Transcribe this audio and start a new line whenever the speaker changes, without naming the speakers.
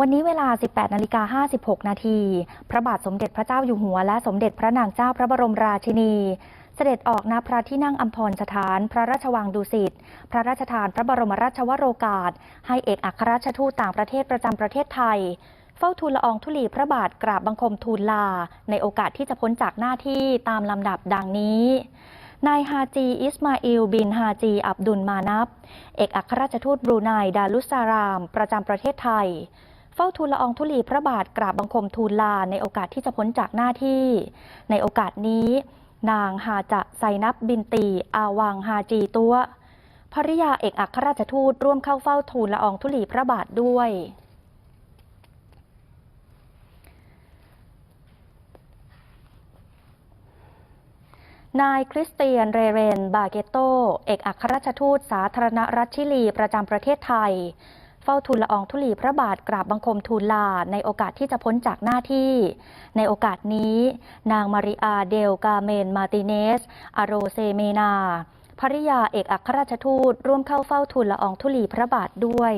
วันนี้เวลา 18นาฬิกา56 นาที พระบาทสมเด็จพระเจ้าอยู่หัว และสมเด็จพระนางเจ้าพระบรมราชินี เสด็จออกณพระที่นั่งอัมพรสถาน พระราชวังดุสิต พระราชทานพระบรมราชวโรกาส ให้เอกอัครราชทูตต่างประเทศประจำประเทศไทย เฝ้าทูลละอองธุลีพระบาทกราบบังคมทูลลา ในโอกาสที่จะพ้นจากหน้าที่ตามลำดับดังนี้นายฮาจี อิสมาอิล บินฮาจี อับดุลมานับ เอกอัครราชทูตบรูไน ดารุสาราม ประจำประเทศไทย เฝ้าทูลละอองธุลีพระบาทกราบบังคมทูลลาในโอกาสที่จะพ้นจากหน้าที่ ในโอกาสนี้ นางฮาจะไซนับบินตี อาวังฮาจีตัวภริยาเอกอัครราชทูตร่วมเข้าเฝ้าทูลละอองธุลีพระบาทด้วยนายคริสเตียน เรเรน บาเกโต เอกอัครราชทูตสาธารณรัฐชิลีประจำประเทศไทย เฝ้าทูลละอองธุลีพระบาทกราบบังคมทูลลา ในโอกาสที่จะพ้นจากหน้าที่ ในโอกาสนี้ นางมาริอาเดลกาเมนมาติเนส อาโรเซเมนาภริยาเอกอัครราชทูต ร่วมเข้าเฝ้าทูลละอองธุลีพระบาทด้วย